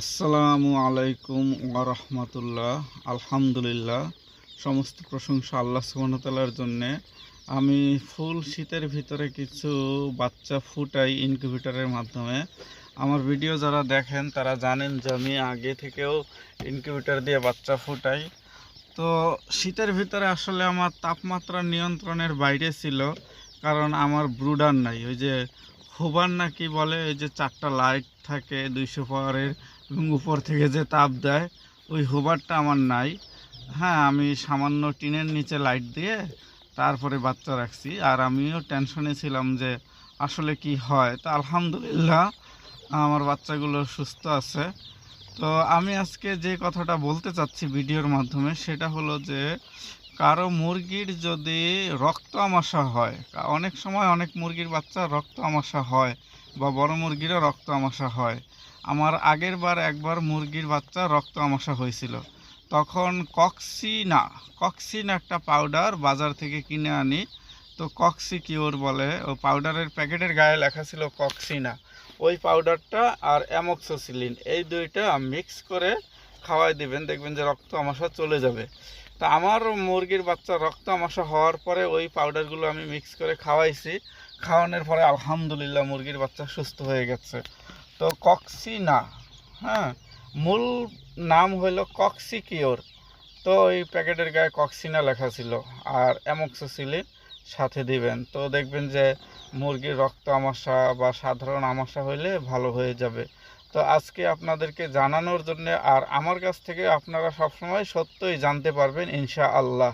আসসালামু আলাইকুম ওরহমতুল্লাহ আলহামদুলিল্লাহ। সমস্ত প্রশংসা আল্লাহ সুবহানাহু জন্যে। আমি ফুল শীতের ভিতরে কিছু বাচ্চা ফুটাই ইনকিউবেটরের মাধ্যমে। আমার ভিডিও যারা দেখেন, তারা জানেন যে আমি আগে থেকেও ইনকিউবেটর দিয়ে বাচ্চা ফুটাই। তো শীতের ভিতরে আসলে আমার তাপমাত্রা নিয়ন্ত্রণের বাইরে ছিল, কারণ আমার ব্রুডার নাই। ওই যে হুবার না কি বলে, ওই যে চারটা লাইট থাকে দুইশো পাওয়ারের এবং উপর থেকে যে তাপ দেয়, ওই হুবারটা আমার নাই। হ্যাঁ আমি সামান্য টিনের নিচে লাইট দিয়ে তারপরে বাচ্চা রাখছি। আর আমিও টেনশনে ছিলাম যে আসলে কি হয়। তো আলহামদুলিল্লাহ, আমার বাচ্চাগুলো সুস্থ আছে। তো আমি আজকে যে কথাটা বলতে চাচ্ছি ভিডিওর মাধ্যমে, সেটা হলো যে কারও মুরগির যদি রক্ত আমাশা হয়, অনেক সময় অনেক মুরগির বাচ্চা রক্ত আমাশা হয় বা বড় মুরগিরও রক্ত আমাশা হয়। আমার আগের বার একবার মুরগির বাচ্চা রক্ত আমাশা হয়েছিল। তখন কক্সিনা কক্সিনা একটা পাউডার বাজার থেকে কিনে আনি। তো কক্সি কিওর বলে, ও পাউডারের প্যাকেটের গায়ে লেখা ছিল কক্সিনা। ওই পাউডারটা আর অ্যামক্সোসিলিন, এই দুইটা মিক্স করে খাওয়াই দিবেন, দেখবেন যে রক্ত আমাশা চলে যাবে। তা আমার মুরগির বাচ্চা রক্ত আমাশা হওয়ার পরে ওই পাউডারগুলো আমি মিক্স করে খাওয়াইছি। খাওয়ানোর পরে আলহামদুলিল্লাহ মুরগির বাচ্চা সুস্থ হয়ে গেছে। তো কক্সিনা হ্যাঁ? মূল নাম হলো কক্সিকিওর। তো ওই প্যাকেটের গায়ে কক্সিনা লেখা ছিল আর অ্যামক্সোসিলিন সাথে দিবেন। তো দেখবেন যে মুরগির রক্ত আমাশা বা সাধারণ আমাশা হইলে ভালো হয়ে যাবে। তো আজকে আপনাদেরকে জানানোর জন্য আর আমার কাছ থেকে আপনারা সবসময় সত্যই জানতে পারবেন ইনশা আল্লাহ